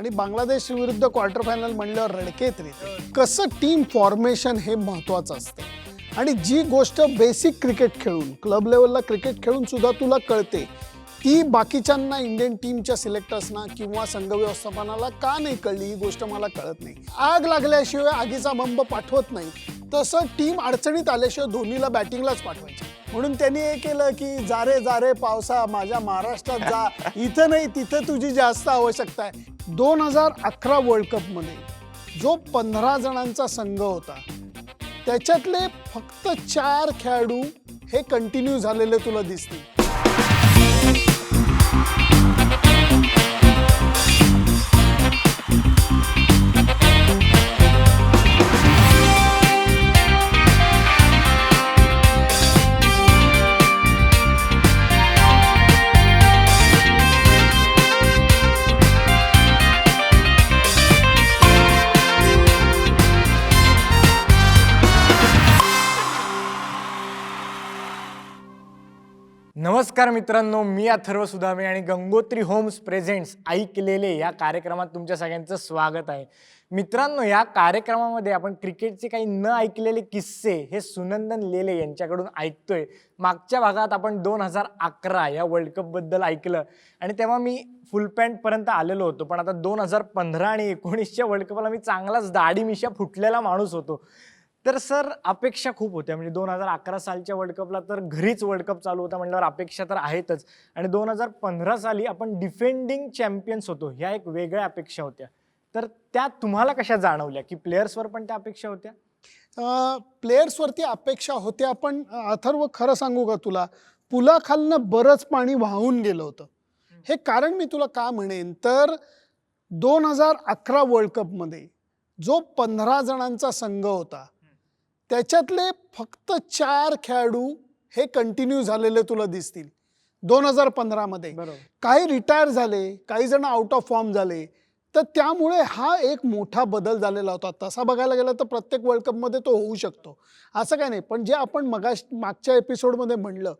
आणि बांगलादेश विरुद्ध quarter final म्हणल्यावर रडकेत रे कसं टीम फॉर्मेशन हे महत्वाचं असतं? आणि जी गोष्ट बेसिक क्रिकेट खेळून क्लब लेवलला क्रिकेट खेळून सुद्धा तुला कळते ती बाकीच्यांना इंडियन टीमच्या सिलेक्टर्सना किंवा संघ व्यवस्थापनाला का नाही कळली ही गोष्ट मला कळत नाही. आग लागल्याशिवाय आगीचा बंब पाठवत नाही. तसं टीम अडचणीत आल्याशिवाय धोनीला बॅटिंगलाच पाठवायचं. म्हणून त्यांनी हे केलं की जारे जारे पावसा माझ्या महाराष्ट्रात जा. इथं नाही तिथं तुझी जास्त आवश्यकता आहे. दोन हजार अकरा वर्ल्ड कपमध्ये जो पंधरा जणांचा संघ होता त्याच्यातले फक्त चार खेळाडू हे कंटिन्यू झालेले तुला दिसतील. नमस्कार मित्रांनो मी अथर्व सुदामे आणि गंगोत्री होम्स प्रेझेंट्स ऐकलेले या कार्यक्रमात तुमच्या सगळ्यांचं स्वागत आहे. मित्रांनो या कार्यक्रमामध्ये आपण क्रिकेटचे काही न ऐकलेले किस्से हे सुनंदन लेले यांच्याकडून ऐकतोय. मागच्या भागात आपण दोन हजार अकरा या वर्ल्ड कपबद्दल ऐकलं आणि तेव्हा मी फुल पॅन्टपर्यंत आलेलो होतो पण आता दोन हजार पंधरा आणि एकोणीसच्या वर्ल्ड कपला मी चांगलाच दाढी मिशा फुटलेला माणूस होतो. तर सर अपेक्षा खूप होत्या. म्हणजे दोन हजार अकरा सालच्या वर्ल्ड कपला तर घरीच वर्ल्ड कप चालू होता म्हटल्यावर अपेक्षा तर आहेतच. आणि दोन हजार पंधरा साली आपण डिफेंडिंग चॅम्पियन्स होतो ह्या एक वेगळ्या अपेक्षा होत्या. तर त्या तुम्हाला कशा जाणवल्या? की प्लेयर्सवर पण त्या अपेक्षा होत्या? प्लेयर्सवरती अपेक्षा होत्या पण अथर्व खरं सांगू का तुला? पुलाखालनं बरंच पाणी वाहून गेलं होतं. हे कारण मी तुला का म्हणेन? तर दोन हजार अकरा वर्ल्ड कपमध्ये जो पंधरा जणांचा संघ होता त्याच्यातले फक्त चार खेळाडू हे कंटिन्यू झालेले तुला दिसतील. दोन हजार पंधरामध्ये काही रिटायर झाले काही जण आउट ऑफ फॉर्म झाले. तर त्यामुळे हा एक मोठा बदल झालेला होता. तसा बघायला गेला तर प्रत्येक वर्ल्ड कपमध्ये तो होऊ शकतो. असं काय नाही. पण जे आपण मगा मागच्या एपिसोडमध्ये म्हणलं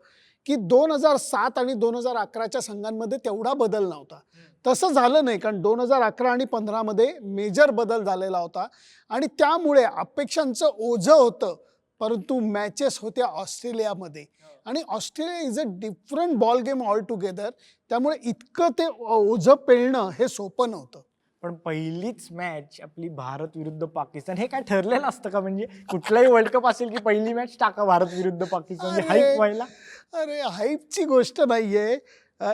की दोन हजार सात आणि दोन हजार अकराच्या संघांमध्ये तेवढा बदल नव्हता. तसं झालं नाही कारण दोन हजार अकरा आणि पंधरामध्ये मेजर बदल झालेला होता. आणि त्यामुळे अपेक्षांचं ओझं होतं परंतु मॅचेस होत्या ऑस्ट्रेलियामध्ये. आणि Australia is a different ball game altogether त्यामुळे इतकं ते ओझं पेळणं हे सोपं नव्हतं. पण पहिलीच मॅच आपली भारत विरुद्ध पाकिस्तान हे काय ठरलेलं असतं का? म्हणजे कुठलाही वर्ल्ड कप असेल की पहिली मॅच टाका भारत विरुद्ध पाकिस्तान. म्हणजे अरे. हाईप व्हायला. अरे हाईपची गोष्ट नाहीये.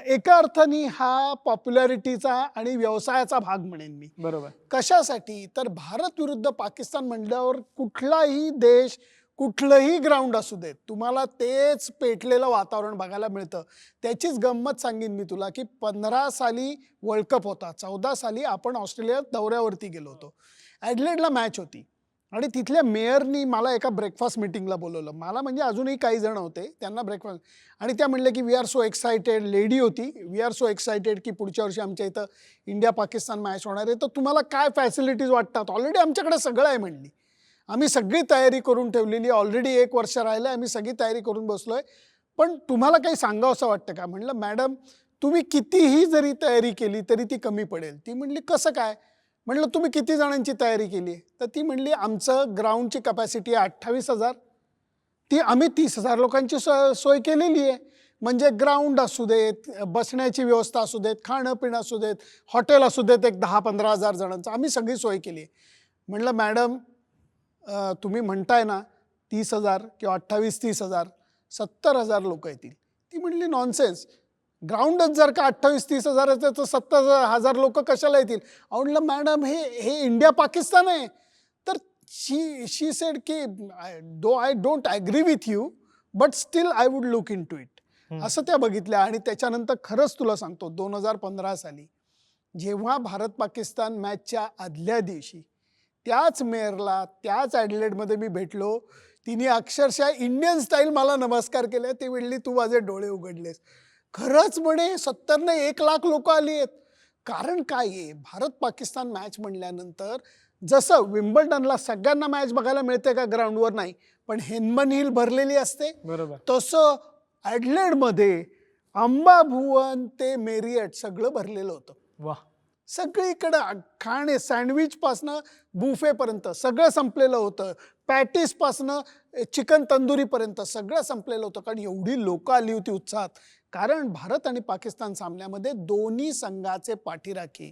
एका अर्थाने हा पॉप्युलॅरिटीचा आणि व्यवसायाचा भाग म्हणेन मी. बरोबर. कशासाठी? तर भारत विरुद्ध पाकिस्तान म्हणल्यावर कुठलाही देश कुठलंही ग्राउंड असू देत तुम्हाला तेच पेटलेलं वातावरण बघायला मिळतं. त्याचीच गंमत सांगेन मी तुला की पंधरा साली वर्ल्ड कप होता चौदा साली आपण ऑस्ट्रेलियात दौऱ्यावरती गेलो होतो. ॲडलेडला मॅच होती. आणि तिथल्या मेयरनी मला एका ब्रेकफास्ट मिटिंगला बोलवलं. मला म्हणजे अजूनही काही जण होते त्यांना ब्रेकफास्ट आणि त्या म्हणले की we are so excited lady होती. वी आर सो एक्सायटेड की पुढच्या वर्षी आमच्या इथं इंडिया पाकिस्तान मॅच होणार आहे. तर तुम्हाला काय फॅसिलिटीज वाटतात? ऑलरेडी आमच्याकडे सगळं आहे म्हणली. आम्ही सगळी तयारी करून ठेवलेली ऑलरेडी एक वर्ष राहिलं आम्ही सगळी तयारी करून बसलो आहे पण तुम्हाला काही सांगावं असं वाटतं का? म्हणलं मॅडम तुम्ही कितीही जरी तयारी केली तरी ती कमी पडेल. ती म्हणली कसं काय? म्हणलं तुम्ही किती जणांची तयारी केली? आहे तर ती म्हणली आमचं ग्राउंडची कपॅसिटी आहे अठ्ठावीस हजार. ती आम्ही तीस हजार लोकांची सो सोय केलेली आहे. म्हणजे ग्राउंड असू देत बसण्याची व्यवस्था असू देत खाणं पिणं असू देत हॉटेल असू देत एक दहा पंधरा हजार जणांचं आम्ही सगळी सोय केली आहे. म्हणलं मॅडम तुम्ही म्हणताय ना तीस हजार किंवा अठ्ठावीस तीस हजार सत्तर हजार लोक येतील. ती म्हणली नॉनसेन्स ग्राउंडच जर का अठ्ठावीस तीस हजाराचं तर सत्तर हजार लोक कशाला येतील? म्हणलं मॅडम हे हे इंडिया पाकिस्तान आहे. तर शी शी सेड की though I don't agree with you but still I would look into it असं त्या बघितल्या आणि त्याच्यानंतर खरंच तुला सांगतो दोन हजार पंधरा साली जेव्हा भारत पाकिस्तान मॅचच्या आदल्या दिवशी त्याच मेयरला त्याच ॲडलेडमध्ये मी भेटलो. तिने अक्षरशः इंडियन स्टाईल मला नमस्कार केले. ती म्हणली तू माझे डोळे उघडलेस. खरंच म्हणे सत्तरने एक लाख लोक आली आहेत. कारण काय आहे? भारत पाकिस्तान मॅच म्हणल्यानंतर जसं विम्बल्डनला सगळ्यांना मॅच बघायला मिळते का ग्राउंडवर नाही. पण हेनमन हिल भरलेली असते. बरोबर. तसं ॲडलेडमध्ये अंबाभुवन ते मेरियट सगळं भरलेलं होतं. वा सगळीकडं खाणे सँडविचपासनं बुफेपर्यंत सगळं संपलेलं होतं. पॅटीसपासनं चिकन तंदुरीपर्यंत सगळं संपलेलं होतं. कारण एवढी लोकं आली होती उत्साहात. कारण भारत आणि पाकिस्तान सामन्यामध्ये दोन्ही संघाचे पाठीराखे.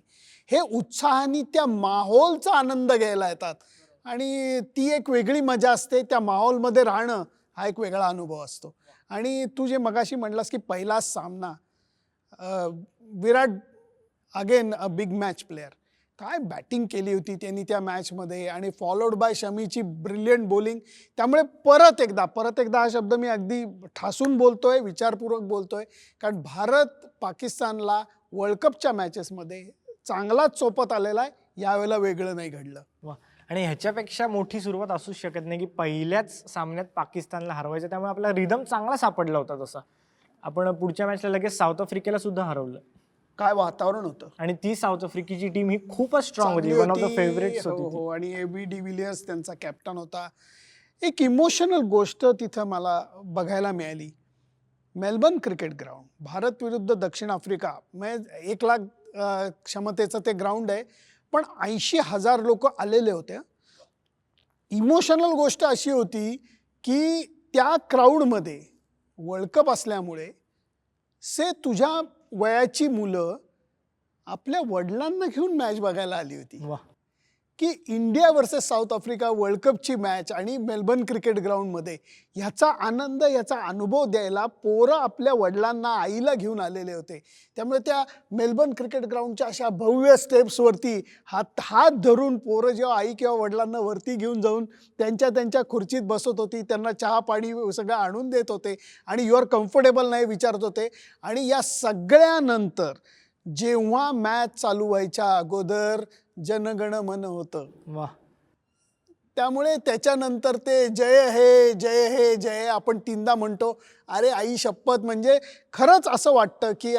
हे उत्साहाने त्या माहोलचा आनंद घ्यायला येतात. आणि ती एक वेगळी मजा असते. त्या माहोलमध्ये राहणं हा एक वेगळा अनुभव असतो. आणि तू जे मगाशी म्हणलास की पहिला सामना Virat again a big match player काय बॅटिंग केली होती त्यांनी त्या मॅचमध्ये आणि फॉलोड बाय शमीची ब्रिलियंट बॉलिंग त्यामुळे परत एकदा परत एकदा हा शब्द मी अगदी ठासून बोलतोय विचारपूर्वक बोलतोय. कारण भारत पाकिस्तानला वर्ल्ड कपच्या मॅचेसमध्ये चांगलाच सोपत आलेला आहे. यावेळेला वेगळं नाही घडलं. वा. आणि ह्याच्यापेक्षा मोठी सुरुवात असूच शकत नाही की पहिल्याच सामन्यात पाकिस्तानला हरवायचं. त्यामुळे आपला रिदम चांगला सापडला होता तसा. आपण पुढच्या मॅचला लगेच साऊथ आफ्रिकेला सुद्धा हरवलं. काय वातावरण होतं? आणि ती साऊथ आफ्रिकेची टीम ही खूपच स्ट्रॉंग होती. वन ऑफ द होती. फेवरेट्स हो. हो. आणि ए बी डिव्हिलियर्स त्यांचा कॅप्टन होता. एक इमोशनल गोष्ट तिथं मला बघायला मिळाली. मेलबर्न क्रिकेट ग्राउंड भारत विरुद्ध दक्षिण आफ्रिका. म्हणजे एक लाख क्षमतेचं ते ग्राउंड आहे. पण ऐंशी हजार लोक आलेले होते. इमोशनल गोष्ट अशी होती की त्या क्राऊडमध्ये वर्ल्ड कप असल्यामुळे से तुझ्या वयाची मुलं आपल्या वडिलांना घेऊन मॅच बघायला आली होती. वा. की India versus South Africa world कपची match आणि मेलबर्न क्रिकेट ग्राउंडमध्ये ह्याचा आनंद याचा अनुभव द्यायला पोरं आपल्या वडिलांना आईला घेऊन आलेले होते. त्यामुळे त्या मेलबर्न क्रिकेट ग्राउंडच्या अशा भव्य स्टेप्सवरती हात हात धरून पोरं जेव्हा आई किंवा वडिलांना वरती घेऊन जाऊन त्यांच्या त्यांच्या खुर्चीत बसत होती त्यांना चहा पाणी सगळं आणून देत होते आणि युअर कम्फर्टेबल नाही विचारत होते. आणि या सगळ्यानंतर जेव्हा मॅच चालू व्हायच्या अगोदर जनगण मन होतं. वा त्यामुळे त्याच्यानंतर ते जय हे जय हे जय आपण तीनदा म्हणतो. अरे आई शपथ म्हणजे खरंच असं वाटतं की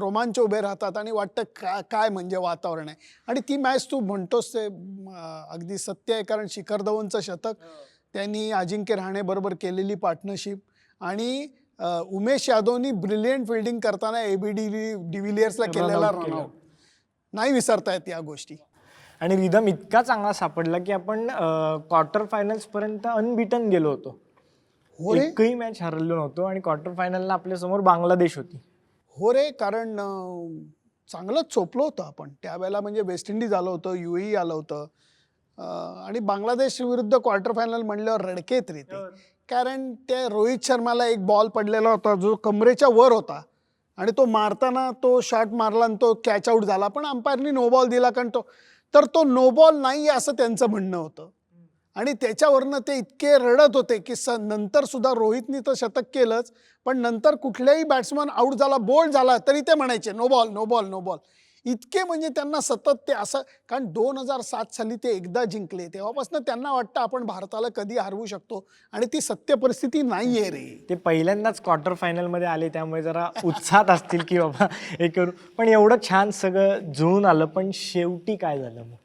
रोमांच उभे राहतात आणि वाटतं का काय म्हणजे वातावरण आहे. आणि ती मॅच तू म्हणतोस ते अगदी सत्य आहे कारण शिखर धवनचं शतक त्यांनी अजिंक्य राहणेबरोबर केलेली पार्टनरशिप आणि उमेश यादवनी ब्रिलियंट फिल्डिंग करताना ए बी डी डिव्हिलियर्सला केलेला. रनआउट नाही विसरता येत या गोष्टी. आणि रिदम इतका चांगला सापडला की आपण क्वार्टर फायनल्स पर्यंत अनबिटन गेलो होतो. हो रे. एकही मॅच हरलो नव्हतो आणि क्वार्टर फायनलला आपल्यासमोर बांगलादेश होती. हो रे कारण चांगलंच चोपलं होतं आपण. त्यावेळेला म्हणजे वेस्ट इंडिज आलं होतं यू आलं होतं. आणि बांगलादेश विरुद्ध क्वार्टर फायनल म्हणल्यावर रडकेत रे ते. कारण त्या रोहित शर्माला एक बॉल पडलेला होता जो कमरेच्या वर होता. आणि तो मारताना तो शॉट मारला आणि तो कॅच आऊट झाला. पण अंपायरनी नो बॉल दिला कारण तो तर तो नो बॉल नाही आहे असं त्यांचं म्हणणं होतं. आणि त्याच्यावरनं ते इतके रडत होते की स नंतर सुद्धा रोहितनी तर शतक केलंच पण नंतर कुठल्याही बॅट्समन आऊट झाला बोल्ड झाला तरी ते म्हणायचे no ball no ball no ball इतके म्हणजे त्यांना सतत ते असं कारण दोन हजार सात साली ते एकदा जिंकले तेव्हापासून त्यांना वाटतं आपण भारताला कधी हरवू शकतो आणि ती सत्य परिस्थिती नाही आहे रे. ते पहिल्यांदाच क्वार्टर फायनलमध्ये आले त्यामुळे जरा उत्साहात असतील की बाबा हे करू. पण एवढं छान सगळं जुळून आलं पण शेवटी काय झालं मग?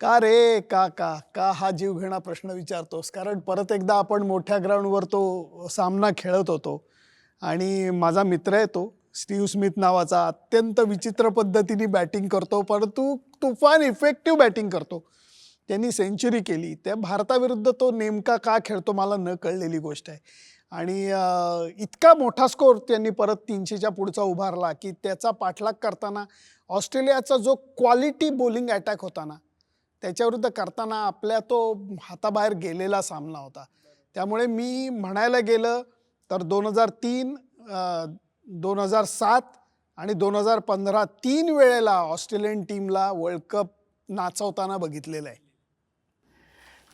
का रे का का का हा जीवघेणा प्रश्न विचारतोस? कारण परत एकदा आपण मोठ्या ग्राउंडवर तो सामना खेळत होतो. आणि माझा मित्र आहे तो स्टीव्ह स्मिथ नावाचा अत्यंत विचित्र पद्धतीने बॅटिंग करतो परंतु तुफान इफेक्टिव्ह बॅटिंग करतो. त्यांनी सेंचुरी केली. त्या भारताविरुद्ध तो नेमका का खेळतो मला न कळलेली गोष्ट आहे. आणि इतका मोठा स्कोर त्यांनी परत तीनशेच्या पुढचा उभारला की त्याचा पाठलाग करताना ऑस्ट्रेलियाचा जो क्वालिटी बॉलिंग अटॅक होता ना त्याच्याविरुद्ध करताना आपल्या तो हाताबाहेर गेलेला सामना होता. त्यामुळे मी म्हणायला गेलं तर दोन हजार तीन दोन हजार सात आणि दोन हजार पंधरा तीन वेळेला ऑस्ट्रेलियन टीमला वर्ल्ड कप नाचवताना बघितलेलं आहे.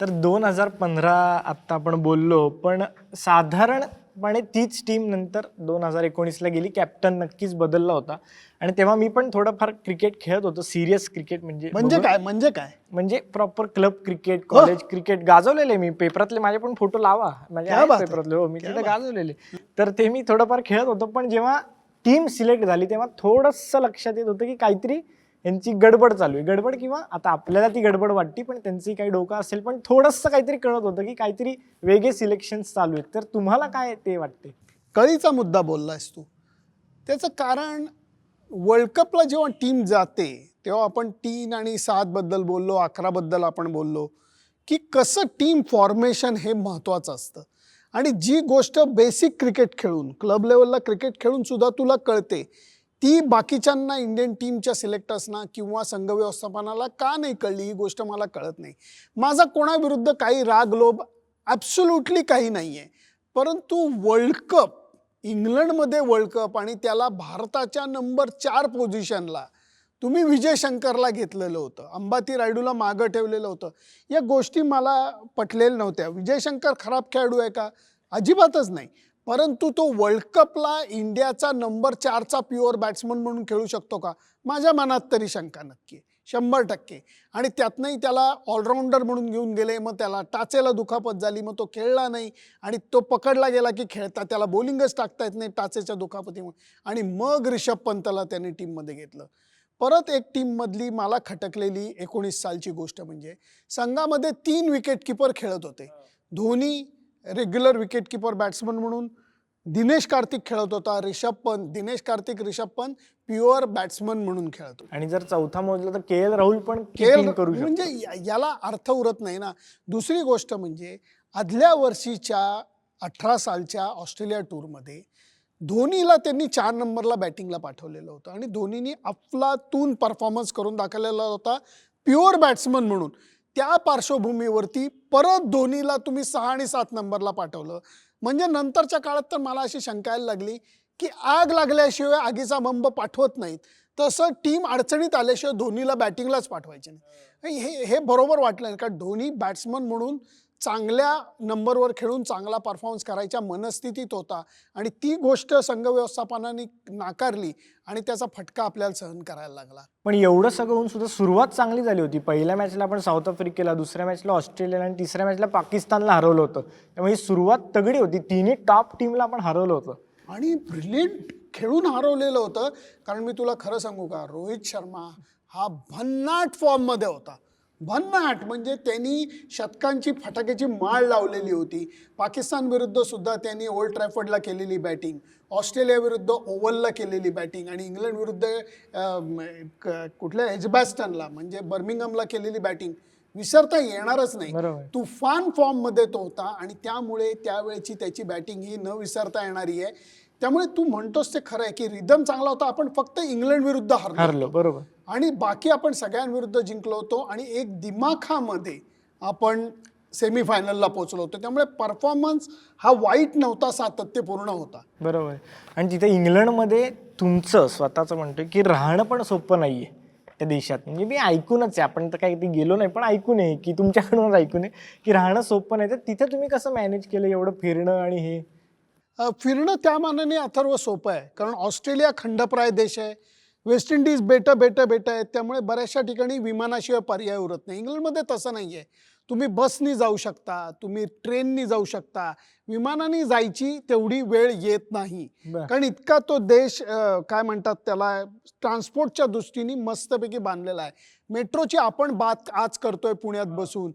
तर दोन हजार पंधरा आत्ता आपण बोललो पण साधारणपणे तीच टीम नंतर दोन हजार एकोणीसला गेली. कॅप्टन नक्कीच बदलला होता. आणि तेव्हा मी पण थोडंफार क्रिकेट खेळत होतो सिरियस क्रिकेट म्हणजे म्हणजे काय? म्हणजे काय? म्हणजे proper club cricket college cricket गाजवलेले मी. पेपरातले माझे पण फोटो लावा. म्हणजे. पेपरातले हो मी तिथे. गाजवलेले. तर ते मी थोडंफार खेळत होतो पण जेव्हा टीम सिलेक्ट झाली तेव्हा थोडंसं लक्षात येत होतं की काहीतरी यांची गडबड चालू आहे. गडबड किंवा आता आपल्याला ती गडबड वाटती पण त्यांची काही डोकं असेल. पण थोडंसं काहीतरी कळत होतं की काहीतरी वेगळे सिलेक्शन चालू आहेत. तर तुम्हाला काय ते वाटते? कळीचा मुद्दा बोललायस तू. त्याचं कारण वर्ल्ड कपला जेव्हा टीम जाते तेव्हा आपण तीन आणि सात बद्दल बोललो अकरा बद्दल आपण बोललो की कसं टीम फॉर्मेशन हे महत्त्वाचं असतं. आणि जी गोष्ट बेसिक क्रिकेट खेळून क्लब लेवलला क्रिकेट खेळून सुद्धा तुला कळते ती बाकीच्यांना इंडियन टीमच्या सिलेक्टर्सना किंवा संघ व्यवस्थापनाला का नाही कळली ही गोष्ट मला कळत नाही. माझा कोणाविरुद्ध काही राग लोभ ॲब्सोल्युटली काही नाही आहे परंतु वर्ल्ड कप इंग्लंडमध्ये वर्ल्ड कप आणि त्याला भारताच्या नंबर चार पोझिशनला तुम्ही विजय शंकरला घेतलेलं होतं. अंबाती रायडूला मागं ठेवलेलं होतं. या गोष्टी मला पटलेल्या नव्हत्या. विजय शंकर खराब खेळाडू आहे का? अजिबातच नाही. परंतु तो वर्ल्ड कपला इंडियाचा नंबर चारचा प्युअर बॅट्समन म्हणून खेळू शकतो का? माझ्या मनात तरी शंका नक्की शंभर टक्के. आणि त्यातनंही त्याला ऑलराऊंडर म्हणून घेऊन गेले मग त्याला टाचेला दुखापत झाली मग तो खेळला नाही. आणि तो पकडला गेला की खेळता त्याला बॉलिंगच टाकता येत नाही टाचेच्या दुखापतीमुळे. आणि मग रिषभ पंतला त्याने टीममध्ये घेतलं. परत एक टीममधली मला खटकलेली एकोणीस सालची गोष्ट म्हणजे संघामध्ये तीन विकेटकीपर खेळत होते. Dhoni regular wicket keeper batsman म्हणून. दिनेश कार्तिक खेळत होता रिषभ पंत दिनेश कार्तिक रिषभ पंत प्युअर बॅट्समन म्हणून खेळत आणि जर चौथा मोजला तर के एल राहुल पण केल keeping करू म्हणजे याला अर्थ उरत नाही ना. दुसरी गोष्ट म्हणजे आदल्या वर्षीच्या अठरा सालच्या ऑस्ट्रेलिया टूरमध्ये धोनीला त्यांनी चार नंबरला बॅटिंगला पाठवलेलं होतं. आणि धोनीनी अफलातून परफॉर्मन्स करून दाखवलेला होता प्युअर बॅट्समन म्हणून. त्या पार्श्वभूमीवरती परत धोनीला तुम्ही सहा आणि सात नंबरला पाठवलं. म्हणजे नंतरच्या काळात तर मला अशी शंका यायला लागली की आग लागल्याशिवाय आगीचा बंब पाठवत नाहीत. तसं टीम अडचणीत आल्याशिवाय धोनीला बॅटिंगलाच पाठवायचे नाही. हे हे बरोबर वाटलं कारण धोनी बॅट्समन म्हणून चांगल्या नंबरवर खेळून चांगला परफॉर्मन्स करायच्या मनस्थितीत होता. आणि ती गोष्ट संघ व्यवस्थापनाने नाकारली आणि त्याचा फटका आपल्याला सहन करायला लागला. पण एवढं सगळं होऊन सुद्धा सुरुवात चांगली झाली होती. पहिल्या मॅचला आपण साऊथ आफ्रिकेला दुसऱ्या मॅचला ऑस्ट्रेलियाला आणि तिसऱ्या मॅचला पाकिस्तानला हरवलं होतं. त्यामुळे ही सुरुवात तगडी होती. तिन्ही टॉप टीमला आपण हरवलं होतं. आणि ब्रिलियंट खेळून हरवलेलं होतं. कारण मी तुला खरं सांगू का? रोहित शर्मा हा भन्नाट फॉर्ममध्ये होता. भन्नाट म्हणजे त्यांनी शतकांची फटाक्याची माळ लावलेली होती. पाकिस्तान विरुद्ध सुद्धा त्यांनी ओल्ड ट्रॅफर्डला केलेली बॅटिंग ऑस्ट्रेलिया विरुद्ध ओव्हलला केलेली बॅटिंग आणि इंग्लंड विरुद्ध कुठल्या एजबॅस्टनला म्हणजे बर्मिंगमला केलेली बॅटिंग विसरता येणारच नाही. तुफान फॉर्ममध्ये तो होता आणि त्यामुळे त्यावेळची त्याची बॅटिंग ही न विसरता येणारी आहे. त्यामुळे तू म्हणतोस ते खरं आहे की रिदम चांगला होता आपण फक्त इंग्लंड विरुद्ध हरलो बरोबर. आणि बाकी आपण सगळ्यांविरुद्ध जिंकलो होतो आणि एक दिमाखामध्ये आपण सेमीफायनलला पोहोचलो होतो. त्यामुळे परफॉर्मन्स हा वाईट नव्हता सातत्यपूर्ण होता. बरोबर. आणि तिथे इंग्लंडमध्ये तुमचं स्वतःचं म्हणतोय की राहणं पण सोपं नाहीये त्या देशात. म्हणजे मी ऐकूनच आहे. आपण तर काही ते गेलो नाही पण ऐकून आहे की तुमच्याकडूनच ऐकून आहे की राहणं सोपं नाही. तर तिथे तुम्ही कसं मॅनेज केलं एवढं फिरणं आणि हे? फिरणं त्या मानाने अथर्व सोपं आहे. कारण ऑस्ट्रेलिया खंडप्राय देश आहे. वेस्ट इंडिज बेटं बेटं बेटं आहेत. त्यामुळे बऱ्याचशा ठिकाणी विमानाशिवाय पर्याय उरत नाही. इंग्लंडमध्ये तसं नाही आहे तुम्ही बसनी जाऊ शकता तुम्ही ट्रेननी जाऊ शकता. विमानाने जायची तेवढी वेळ येत नाही. कारण इतका तो देश काय म्हणतात त्याला ट्रान्सपोर्टच्या दृष्टीने मस्तपैकी बांधलेला आहे. मेट्रोची आपण बात आज करतोय पुण्यात बसून.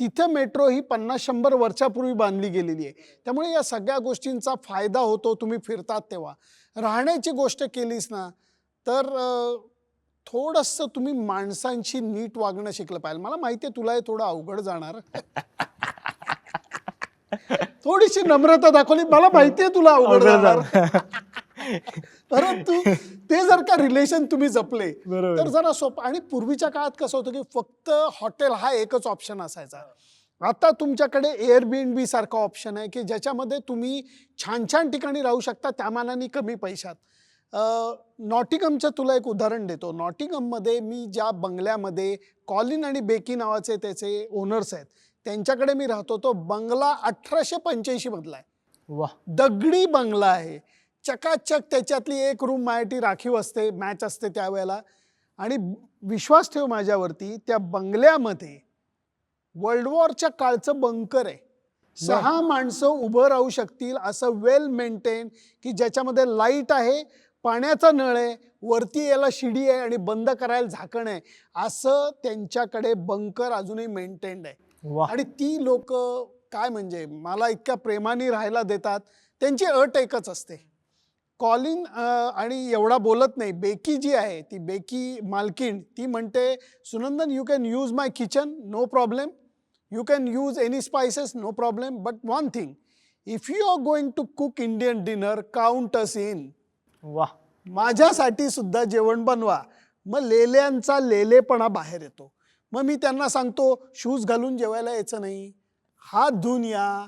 तिथे मेट्रो ही पन्नास शंभर वर्षापूर्वी बांधली गेलेली आहे. त्यामुळे या सगळ्या गोष्टींचा फायदा होतो तुम्ही फिरतात तेव्हा. राहण्याची गोष्ट केलीस ना तर थोडंसं तुम्ही माणसांशी नीट वागणं शिकलं पाहिजे. मला माहिती आहे तुला हे थोडं अवघड जाणार. थोडीशी नम्रता दाखवली. मला माहिती आहे तुला अवघड जाणार. परंतु ते जर का रिलेशन तुम्ही जपले. तर जरा सोपं आणि पूर्वीच्या काळात कसं होतं की फक्त हॉटेल हा एकच ऑप्शन असायचा. आता तुमच्याकडे एअरबीएनबी सारखा ऑप्शन आहे की ज्याच्यामध्ये तुम्ही छान छान ठिकाणी राहू शकता त्या मानाने कमी पैशात. नॉटिगमचं तुला एक उदाहरण देतो. नॉटिगममध्ये मी ज्या बंगल्यामध्ये कॉलिन आणि बेकी नावाचे त्याचे ओनर्स आहेत त्यांच्याकडे मी राहतो. तो बंगला अठराशे पंच्याऐंशी मधला आहे. वा दगडी बंगला आहे. चकाचक त्याच्यातली एक रूम माझ्यासाठी राखीव असते मॅच असते त्यावेळेला. आणि विश्वास ठेव माझ्यावरती त्या बंगल्यामध्ये वर्ल्ड वॉरच्या काळचं बंकर आहे. सहा माणसं उभं राहू शकतील असं वेल मेंटेन की ज्याच्यामध्ये लाइट आहे पाण्याचा नळ आहे वरती याला शिडी आहे आणि बंद करायला झाकण आहे असं त्यांच्याकडे बंकर अजूनही मेंटेन्ड आहे. आणि ती लोक काय म्हणजे मला इतक्या प्रेमाने राहायला देतात त्यांची अट एकच असते. कॉलिन आणि एवढा बोलत नाही बेकी जी आहे ती बेकी मालकीण ती म्हणते Sunandan you can use my kitchen no problem you can use any spices no problem but one thing if you are going to cook Indian dinner count us in वा माझ्यासाठी सुद्धा जेवण बनवा. मग लेल्यांचा लेलेपणा बाहेर येतो. मग मी त्यांना सांगतो शूज घालून जेवायला यायचं नाही. हात धुवून या.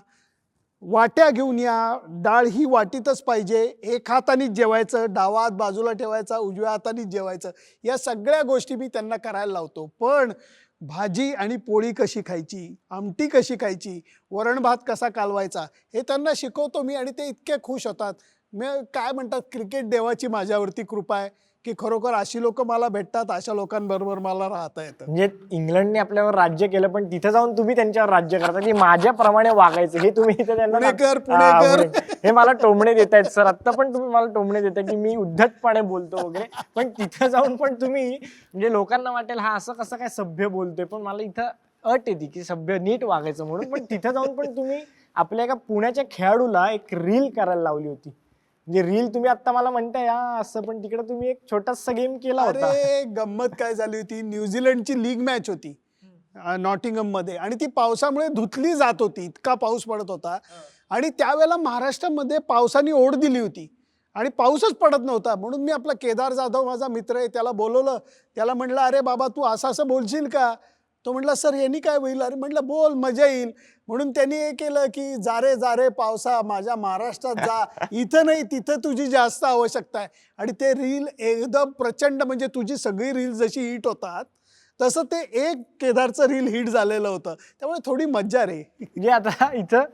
वाट्या घेऊन या. डाळ ही वाटीतच पाहिजे. एक हातानेच जेवायचं. डावा हात बाजूला ठेवायचा. उजव्या हातानेच जेवायचं. या सगळ्या गोष्टी मी त्यांना करायला लावतो. पण भाजी आणि पोळी कशी खायची? आमटी कशी खायची? वरण भात कसा कालवायचा? हे त्यांना शिकवतो मी आणि ते इतके खुश होतात. मी काय म्हणतात क्रिकेट देवाची माझ्यावरती कृपा आहे की खरोखर अशी लोक मला भेटतात अशा लोकांबरोबर मला राहता येतं. म्हणजे इंग्लंडने आपल्यावर राज्य केलं पण तिथे जाऊन तुम्ही त्यांच्यावर राज्य करता. की माझ्याप्रमाणे वागायचं. हे तुम्ही इथे त्यांना पुणेकर, हा, पुणेकर. हे मला टोमणे देत आहेत सर. आता पण तुम्ही मला टोमणे देताय की मी उद्धटपणे बोलतो वगैरे. पण तिथे जाऊन पण तुम्ही म्हणजे लोकांना वाटेल हा असं कसं काय सभ्य बोलतोय? पण मला इथं अट येते की सभ्य नीट वागायचं म्हणून. पण तिथे जाऊन पण तुम्ही आपल्या एका पुण्याच्या खेळाडूला एक रील करायला लावली होती. म्हणजे रील तुम्ही आता मला म्हणताय हा असं. पण तिकडे तुम्ही एक छोटासा गेम केला होता. अरे गंमत काय झाली होती? न्यूझीलंडची लीग मॅच होती नॉटिंगममध्ये आणि ती पावसामुळे धुतली जात होती इतका पाऊस पडत होता. आणि त्यावेळेला महाराष्ट्रामध्ये पावसाने ओढ दिली होती. आणि पाऊसच पडत नव्हता. म्हणून मी आपला केदार जाधव माझा मित्र आहे त्याला बोलवलं. त्याला म्हटलं अरे बाबा तू असं असं बोलशील का? तो म्हटला सर यांनी काय होईल अरे म्हटलं बोल मजा येईल. म्हणून त्यांनी हे केलं की जारे जारे पावसा माझ्या महाराष्ट्रात जा. इथं नाही तिथं तुझी जास्त आवश्यकता आहे. आणि ते रील एकदम प्रचंड म्हणजे तुझी सगळी रील जशी हिट होतात तसं ते एक केदारचं रील हिट झालेलं होतं. त्यामुळे थोडी मज्जा रे. म्हणजे आता इथं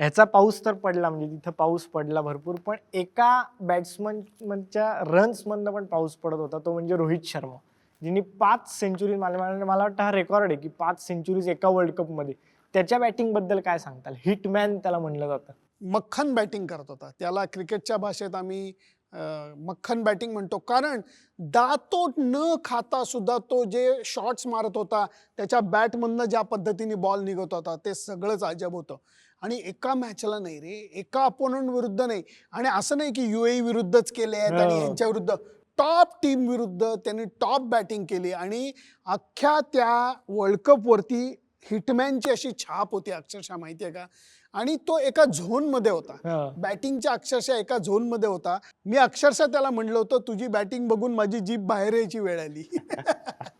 ह्याचा पाऊस तर पडला म्हणजे तिथं पाऊस पडला भरपूर पण एका बॅट्समनच्या रन्समधनं पण पाऊस पडत होता तो म्हणजे रोहित शर्मा. ज्यांनी पाच सेंचुरी मला मला वाटतं हा रेकॉर्ड आहे की पाच सेंचुरीज एका वर्ल्ड कपमध्ये त्याच्या बॅटिंगबद्दल काय सांगताल? हिटमॅन त्याला म्हणलं जातं. मक्खन बॅटिंग करत होता. त्याला क्रिकेटच्या भाषेत आम्ही अं, मक्खन बॅटिंग म्हणतो. कारण दातोट न खाता सुद्धा तो जे शॉट्स मारत होता त्याच्या बॅटमधनं ज्या पद्धतीने बॉल निघत होता ते सगळंच अजब होतं. आणि एका मॅचला नाही रे. एका अपोनंट विरुद्ध नाही. आणि असं नाही की युए विरुद्धच केले आहेत आणि हो. यांच्या विरुद्ध टॉप टीम विरुद्ध त्यांनी टॉप बॅटिंग केली आणि अख्ख्या त्या वर्ल्ड कपवरती हिटमॅनची अशी छाप होती अक्षरशः माहिती आहे का? आणि तो एका झोनमध्ये होता. बॅटिंगच्या अक्षरशः एका झोनमध्ये होता. मी अक्षरशः त्याला म्हणलं होतं तुझी बॅटिंग बघून माझी जीभ बाहेर यायची वेळ आली.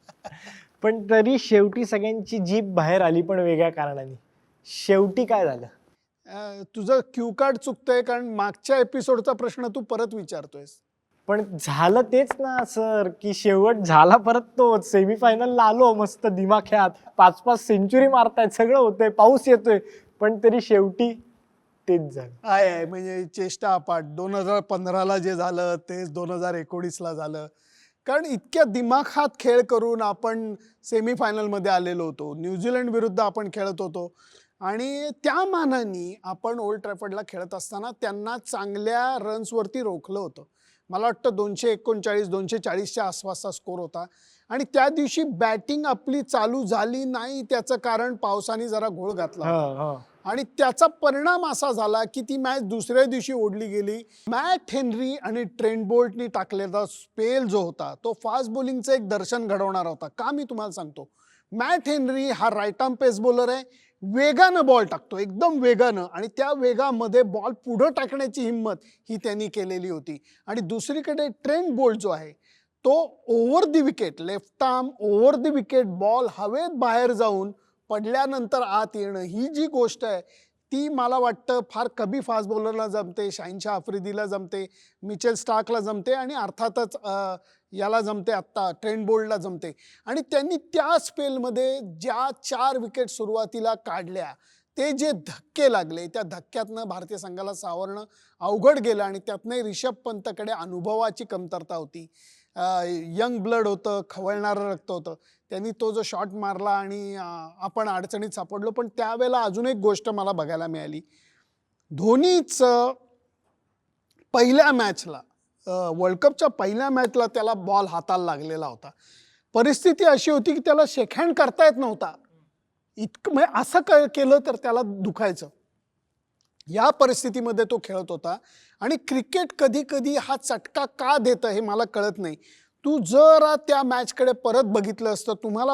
पण तरी शेवटी सगळ्यांची जीप बाहेर आली पण वेगळ्या कारणाने. शेवटी काय झालं? तुझं क्यू कार्ड चुकतंय कारण मागच्या एपिसोडचा प्रश्न तू परत विचारतोयस. पण झालं तेच ना सर की शेवट झाला परत तो सेमीफायनलला आलो मस्त दिमाख्यात. पाच पाच सेंचुरी मारतायत सगळं होतंय पाऊस येतोय. पण तरी शेवटी तेच झालं. आहे आहे म्हणजे चेष्टा अपाट. दोन हजार पंधराला जे झालं तेच दोन हजार एकोणीसला झालं. कारण इतक्या दिमाखात खेळ करून आपण सेमीफायनलमध्ये आलेलो होतो. न्यूझीलंड विरुद्ध आपण खेळत होतो. आणि त्या मानाने आपण ओल्ड ट्रॅफर्डला खेळत असताना त्यांना चांगल्या रन्सवरती रोखलं होतं. मला वाटतं दोनशे एकोणचाळीस दोनशे चाळीसच्या आसपासचा स्कोर होता. आणि त्या दिवशी बॅटिंग आपली चालू झाली नाही त्याचं कारण पावसाने जरा घोळ घातला. हो, हो. आणि त्याचा परिणाम असा झाला की ती मॅच दुसऱ्या दिवशी ओढली गेली. मॅट हेनरी आणि ट्रेंट बोल्टनी टाकलेला स्पेल जो होता तो फास्ट बॉलिंगचं एक दर्शन घडवणारा होता. का मी तुम्हाला सांगतो? मॅट हेनरी हा राईट आर्म पेस बॉलर आहे. वेगानं बॉल टाकतो एकदम वेगानं. आणि त्या वेगामध्ये बॉल पुढं टाकण्याची हिंमत ही त्यांनी केलेली होती. आणि दुसरीकडे ट्रेंड बोल्ट जो आहे तो over the wicket left arm over the wicket ball हवेत बाहेर जाऊन पडल्यानंतर आत येणं ही जी गोष्ट आहे ती मला वाटतं फार कमी फास्ट बॉलरला जमते शाहीनशाह आफ्रिदीला जमते मिचेल स्टार्कला जमते आणि अर्थातच याला जमते आत्ता ट्रेंड बोल्डला जमते. आणि त्यांनी त्या स्पेलमध्ये ज्या चार विकेट सुरुवातीला काढल्या ते जे धक्के लागले त्या धक्क्यातनं भारतीय संघाला सावरणं अवघड गेलं आणि त्यातनं रिषभ पंतकडे अनुभवाची कमतरता होती. यंग ब्लड होतं खवळणारं रक्त होतं. त्यांनी तो जो शॉट मारला आणि आपण अडचणीत सापडलो पण त्यावेळेला अजून एक गोष्ट मला बघायला मिळाली. धोनीच पहिल्या मॅचला वर्ल्ड कपच्या पहिल्या मॅचला त्याला बॉल हाताला लागलेला होता. परिस्थिती अशी होती की त्याला शेकहँड करता येत नव्हता. इतकं म्हणजे असं क केलं तर त्याला दुखायचं. या परिस्थितीमध्ये तो खेळत होता. आणि क्रिकेट कधी कधी हा चटका का देतं हे मला कळत नाही. तू जरा त्या मॅचकडे परत बघितलं असतं. तुम्हाला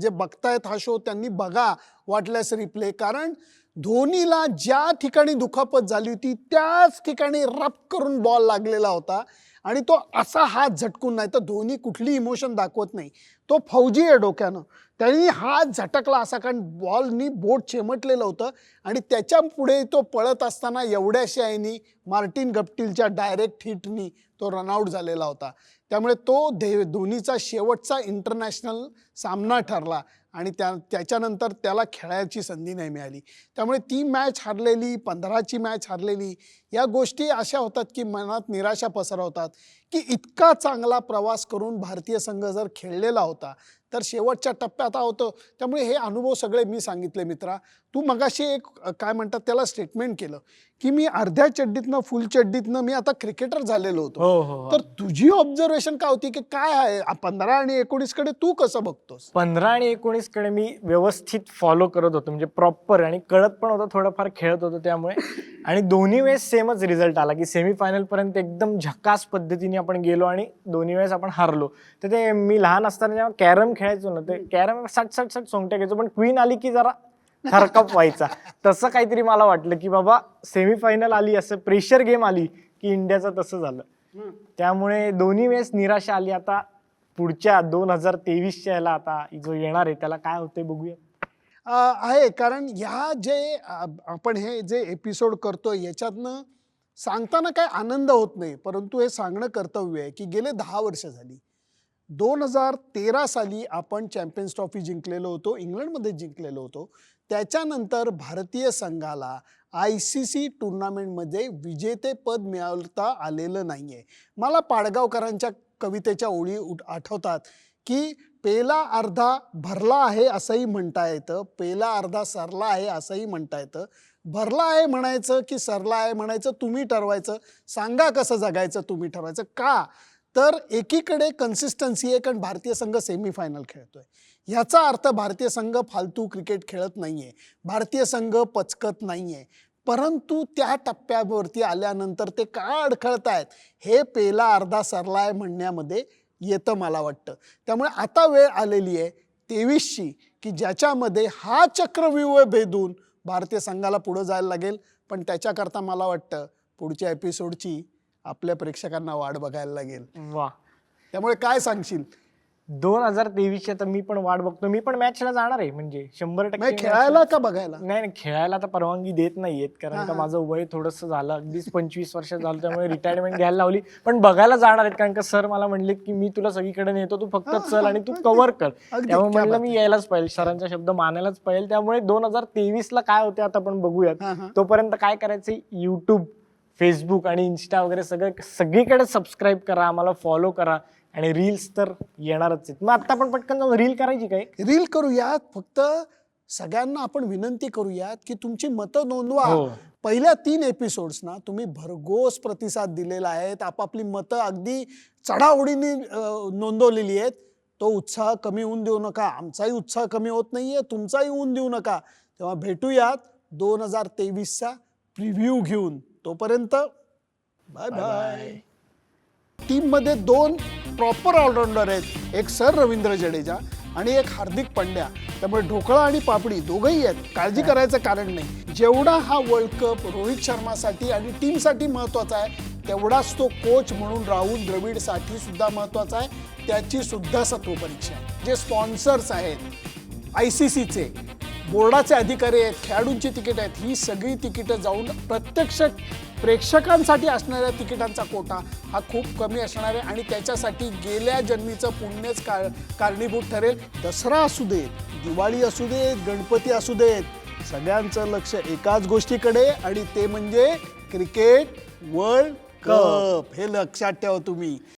जे बघतायत हा शो त्यांनी बघा. वाटल्यास रिप्ले कारण धोनीला ज्या ठिकाणी दुखापत झाली होती त्याच ठिकाणी रप करून बॉल लागलेला होता. आणि तो असा हात झटकून नाही तर धोनी कुठली इमोशन दाखवत नाही. तो फौजी आहे डोक्यानं. त्यांनी हात झटकला असा कारण बॉलनी बोट चेमटलेलं होतं. आणि त्याच्या पुढे तो पळत असताना एवढ्याशा आईनी मार्टिन गप्टीलच्या डायरेक्ट हिटनी तो रनआउट झालेला होता. त्यामुळे तो धे धोनीचा शेवटचा इंटरनॅशनल सामना ठरला आणि त्या त्याच्यानंतर त्याला खेळायची संधी नाही मिळाली. त्यामुळे ती मॅच हरलेली पंधराची मॅच हरलेली या गोष्टी अशा होतात की मनात निराशा पसरवतात की इतका चांगला प्रवास करून भारतीय संघ जर खेळलेला होता तर शेवटच्या टप्प्यात होतं. त्यामुळे हे अनुभव सगळे मी सांगितले मित्रा. तू मगाशी एक काय म्हणतात त्याला स्टेटमेंट केलं की मी अर्ध्या चड्डीतनं फुल चड्डीतनं मी आता क्रिकेटर झालेलो होतो. हो हो हो. तर तुझी ऑब्झर्वेशन काय होती की काय आहे? पंधरा आणि एकोणीसकडे तू कसं बघतोस पंधरा आणि एकोणीसकडे मी व्यवस्थित फॉलो करत होतो. म्हणजे प्रॉपर आणि कळत पण होतं थोडंफार खेळत होतो त्यामुळे. आणि दोन्ही वेळेस सेमच रिझल्ट आला की सेमीफायनल पर्यंत एकदम झकास पद्धतीने आपण गेलो आणि दोन्ही वेळेस आपण हारलो. तर ते मी लहान असताना जेव्हा कॅरम खेळायचो ना ते कॅरम सट सट सट सोंगट्या घ्यायचो पण क्वीन आली की जरा थरकप व्हायचा. तसं काहीतरी मला वाटलं की बाबा सेमीफायनल आली असं प्रेशर गेम आली की इंडियाचं तसं झालं. त्यामुळे दोन्ही वेळेस निराशा आली. आता पुढच्या दोन हजार तेवीसच्या याला आता जो येणार आहे त्याला काय होते बघूया आहे कारण ह्या जे आपण हे जे एपिसोड करतोय याच्यातनं सांगताना काय आनंद होत नाही परंतु हे सांगणं कर्तव्य आहे की गेले दहा वर्ष झाली. दोन हजार तेरा साली आपण चॅम्पियन्स ट्रॉफी जिंकलेलो होतो इंग्लंडमध्ये जिंकलेलो होतो. त्याच्यानंतर भारतीय संघाला आय सी सी टुर्नामेंटमध्ये विजेतेपद मिळवता आलेलं नाही आहे मला पाडगावकरांच्या कवितेच्या ओळी उठ आठवतात की पेला अर्धा भरला आहे असंही म्हणता येतं. पेला अर्धा सरला आहे असंही म्हणता येतं. भरला आहे म्हणायचं की सरला आहे म्हणायचं तुम्ही ठरवायचं. सांगा कसं जगायचं तुम्ही ठरवायचं. का? तर एकीकडे कन्सिस्टन्सी आहे कारण भारतीय संघ सेमीफायनल खेळतोय. ह्याचा अर्थ भारतीय संघ फालतू क्रिकेट खेळत नाही आहे भारतीय संघ पचकत नाही आहे परंतु त्या टप्प्यावरती आल्यानंतर ते का अडखळतायत हे पेला अर्धा सरला आहे म्हणण्यामध्ये येतं मला वाटतं. त्यामुळे आता वेळ आलेली आहे तेवीसची की ज्याच्यामध्ये हा चक्रव्यूह भेदून भारतीय संघाला पुढं जायला लागेल. पण त्याच्याकरता मला वाटतं पुढच्या एपिसोडची आपल्या प्रेक्षकांना वाट बघायला लागेल. वा. त्यामुळे काय सांगशील? दोन हजार तेवीसच्या तर मी पण वाट बघतो. मी पण मॅचला जाणार आहे. म्हणजे शंभर टक्के match खेळायला का बघायला? नाही नाही खेळायला तर परवानगी देत नाहीयेत. कारण का. माझं वय थोडस झालं. अगदीच पंचवीस वर्ष झालं त्यामुळे रिटायरमेंट घ्यायला लावली. पण बघायला जाणार आहेत. कारण का सर मला म्हणले की मी तुला सगळीकडे नेतो तू फक्त चल आणि तू कव्हर कर. अगदी त्यामुळे क्या म्हणलं बात मी यायलाच पाहिजे. सरांचा शब्द मानायलाच पाहिजे. त्यामुळे दोन हजार तेवीस ला काय होते आता आपण बघूयात. हा, हा. तोपर्यंत काय करायचं युट्यूब फेसबुक आणि इन्स्टा वगैरे सगळं सगळीकडे सबस्क्राईब करा. आम्हाला फॉलो करा. आणि रील्स तर येणारच आहेत. मग आता आपण पटकन जाऊन रील करायची काय? रील करूयात. फक्त सगळ्यांना आपण विनंती करूयात की तुमची मतं नोंदवा. हो. पहिल्या तीन एपिसोड्स ना तुम्ही भरघोस प्रतिसाद दिलेला आहे. आपापली मतं अगदी चढाओढीने नोंदवलेली आहेत. तो उत्साह कमी होऊन देऊ नका. आमचाही उत्साह कमी होत नाहीये. तुमचाही होऊन देऊ नका. तेव्हा भेटूयात दोन हजार तेवीसचा प्रिव्ह्यू घेऊन. तोपर्यंत बाय बाय टीममध्ये दोन प्रॉपर ऑलराऊंडर आहेत. एक सर रवींद्र जडेजा आणि एक हार्दिक पंड्या. त्यामुळे ढोकळा आणि पापडी दोघंही आहेत. काळजी करायचं कारण नाही. जेवढा हा वर्ल्ड कप रोहित शर्मासाठी आणि टीमसाठी महत्त्वाचा आहे तेवढाच तो कोच म्हणून राहुल द्रविडसाठी सुद्धा महत्त्वाचा आहे. त्याची सुद्धा सत्व परीक्षा आहे. जे स्पॉन्सर्स आहेत आय सी सीचे बोर्डाचे अधिकारी आहेत खेळाडूंची तिकीट आहेत ही सगळी तिकीटं जाऊन प्रत्यक्ष प्रेक्षकांसाठी असणाऱ्या तिकिटांचा कोटा हा खूप कमी असणार आहे आणि त्याच्यासाठी गेल्या जन्मीचं पुण्यच का कारणीभूत ठरेल. दसरा असू देत दिवाळी असू देत गणपती असू देत सगळ्यांचं लक्ष एकाच गोष्टीकडे आणि ते म्हणजे क्रिकेट वर्ल्ड कप. हे लक्षात ठेवा तुम्ही.